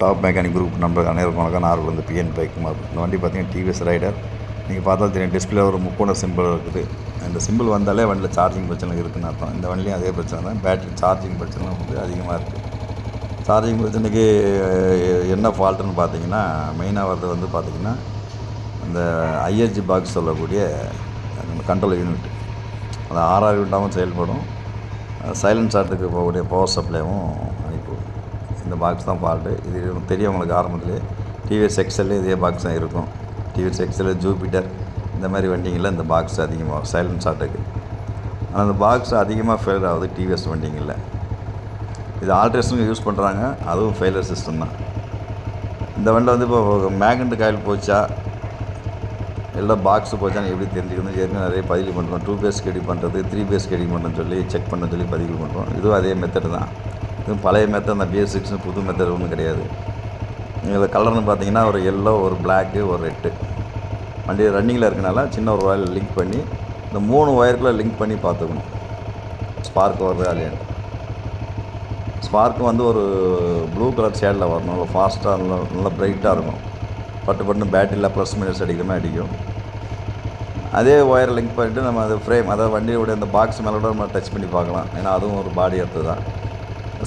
Top mechanic group நண்பர்கள் அனைவருக்கும் வணக்கம். நான் வந்து பிஎன் பைக்குமார் இந்த வண்டி பார்த்தீங்கன்னா டிவிஎஸ் ரைடர் நீங்கள் பார்த்தா தெரியும் டிஸ்பிளே ஒரு முக்கோண சிம்பிள் இருக்குது. இந்த சிம்பிள் வந்தாலே வண்டியில் சார்ஜிங் பிரச்சனை இருக்குன்னு அர்த்தம். இந்த வண்டிலையும் அதே பிரச்சனை தான். பேட்டரி சார்ஜிங் பிரச்சனை வந்து அதிகமாக இருக்குது சார்ஜிங் பிரச்சனைக்கு என்ன ஃபால்ட்டுன்னு பார்த்தீங்கன்னா மெயினாக வர்றது வந்து பார்த்திங்கன்னா இந்த ஐஎஸ்ஜி பாக்ஸ் சொல்லக்கூடிய கண்ட்ரோல் யூனிட் அது ஆர்ஆர் யூனிட்டாகவும் செயல்படும். சைலன்ஸ் சார்ட்டுக்கு போகக்கூடிய பவர் சப்ளைவும் இந்த பாக்ஸ் தான் ஃபால்ட்டு இது தெரியும் உங்களுக்கு ஆரம்பத்திலே டிவிஎஸ் எக்ஸல் இதே பாக்ஸ் தான் இருக்கும். டிவிஎஸ் எக்ஸல் ஜூபிட்டர் இந்த மாதிரி வண்டிங்களில் இந்த பாக்ஸ் அதிகமாக சைலன்ட் சார்ட்டுக்கு ஆனால் அந்த பாக்ஸ் அதிகமாக ஃபெயிலர் ஆகுது டிவிஎஸ் வண்டிங்களில் இது ஆல்ட்ரேஷனுக்கு யூஸ் பண்ணுறாங்க அதுவும் ஃபெயிலர் சிஸ்டம் தான். இந்த வண்டியில் வந்து இப்போ மேக்னெட் காயில் போச்சா? எல்லாம் பாக்ஸ் போச்சான்னு எப்படி தெரிஞ்சுக்கணும்? ஏற்கனவே நிறைய பதிவு பண்ணுறோம் டூ பேஸ் கெடி பண்ணுறது த்ரீ பேஸ் கெடி பண்ணுறேன்னு சொல்லி செக் பண்ண சொல்லி பதிவு பண்ணுறோம் இதுவும் அதே மெத்தட் தான். இதுவும் பழைய மெத்தட் அந்த பேசிக்ஸ்னு புது மெத்தட் ஒன்றும் கிடையாது. இதில் கலர்னு பார்த்தீங்கன்னா ஒரு எல்லோ ஒரு பிளாக்கு ஒரு ரெட்டு வண்டி ரன்னிங்கில் இருக்கனால சின்ன ஒரு ஒயர் லிங்க் பண்ணி இந்த மூணு ஒயருக்குள்ளே லிங்க் பண்ணி பார்த்துக்கணும். ஸ்பார்க் வருது இல்லையான்னு. ஸ்பார்க்கு வந்து ஒரு ப்ளூ கலர் ஷேடில் வரணும். நல்லா ஃபாஸ்ட்டாக நல்லா நல்லா ப்ரைட்டாக இருக்கும் பட்டு பட்டு பேட்டரியில் ப்ளஸ் மைனஸ் அடிக்கிற மாதிரி அடிக்கும். அதே ஒயரை லிங்க் பண்ணிவிட்டு நம்ம அது ஃப்ரேம் அதாவது வண்டியோட அந்த பாக்ஸ் மேலே கூட நம்ம டச் பண்ணி பார்க்கலாம். ஏன்னா அதுவும் ஒரு பாடி எடுத்து தான்.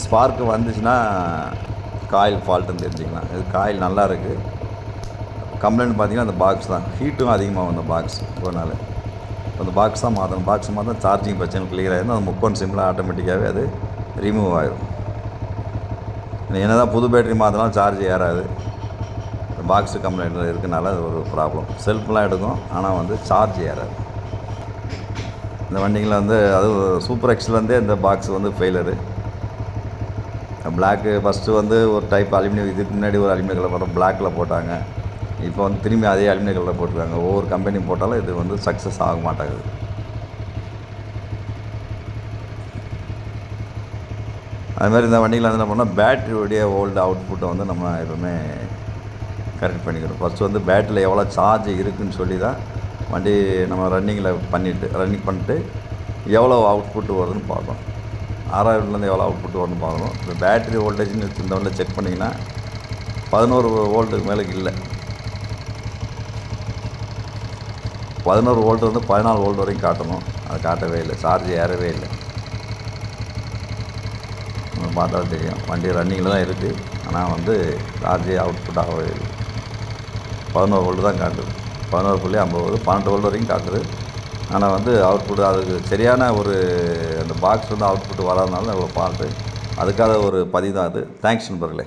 ஸ்பார்க்கு வந்துச்சுன்னா காயில் ஃபால்ட்டுன்னு தெரிஞ்சுக்கலாம். இது காயில் நல்லா இருக்குது கம்ப்ளைண்ட் பார்த்தீங்கன்னா அந்த பாக்ஸ் தான். ஹீட்டும் அதிகமாகும் அந்த பாக்ஸ் ஒரு நாள். அந்த பாக்ஸ் தான் மாற்றணும் பாக்ஸ் மாற்றினா சார்ஜிங் பிரச்சனை கிளியர் ஆகிடும் அந்த முக்கோன் சிம்மில் ஆட்டோமேட்டிக்காகவே அது ரிமூவ் ஆகிடும் என்ன தான் புது பேட்டரி மாற்றினாலும் சார்ஜ் ஏறாது. பாக்ஸு கம்ப்ளைண்ட் இருக்கனால அது ஒரு ப்ராப்ளம் செல்ஃப்லாம் எடுக்கும் ஆனால் வந்து சார்ஜ் ஏறாது. இந்த வண்டிங்களில் வந்து அது சூப்பர் எக்ஸ்லேருந்தே இந்த பாக்ஸ் வந்து ஃபெயிலரு பிளாக்கு ஃபஸ்ட்டு வந்து ஒரு டைப் அலுமினியம் இதுக்கு முன்னாடி ஒரு அலுமினிய கலர் போட்டோம் பிளாக்கில் போட்டாங்க. இப்போ வந்து திரும்பி அதே அலுமினிய கலரில் போட்டிருக்காங்க. ஒவ்வொரு கம்பெனி போட்டாலும் இது வந்து சக்ஸஸ் ஆக மாட்டேங்குது. அது மாதிரி இந்த வண்டியில் வந்து என்ன பண்ணால் பேட்டரியோடைய ஓல்டு அவுட்புட்டை வந்து நம்ம எப்பவுமே கரெக்ட் பண்ணிக்கணும் ஃபஸ்ட்டு வந்து பேட்டரியில் எவ்வளோ சார்ஜ் இருக்குதுன்னு சொல்லி தான் வண்டி நம்ம ரன்னிங்கில் பண்ணிவிட்டு ரன்னிங் பண்ணிட்டு எவ்வளோ அவுட்புட் வருதுன்னு பார்க்கணும். ஆறாயிரத்துலேருந்து எவ்வளோ அவுட்புட் வரணும் பார்க்கணும். இப்போ பேட்டரி வோல்டேஜ்னு இந்த வண்டியில் செக் பண்ணிங்கன்னா பதினோரு வோல்ட்டுக்கு மேலே இல்லை. பதினோரு வோல்ட் வந்து பதினாலு வோல்ட் வரைக்கும் காட்டணும். அது காட்டவே இல்லை. சார்ஜ் ஏறவே இல்லை. நம்ம பார்த்தாலும் தெரியும். வண்டி ரன்னிங்கில் தான் இருக்குது ஆனால் வந்து சார்ஜே அவுட்புட் ஆகவே இல்லை. பதினோரு வோல்ட்டு தான் காட்டுது. பதினோரு புள்ளி ஐம்பது பன்னெண்டு வோல்ட் வரைக்கும் காட்டுது. ஆனால் வந்து அவுட்புட் அதுக்கு சரியான ஒரு அந்த பாக்ஸ் வந்து அவுட்புட் வராதனால இவ்வளோ பார்த்து அதுக்காக ஒரு பதிவு தான் அது. தேங்க்ஸ் நண்பர்களே.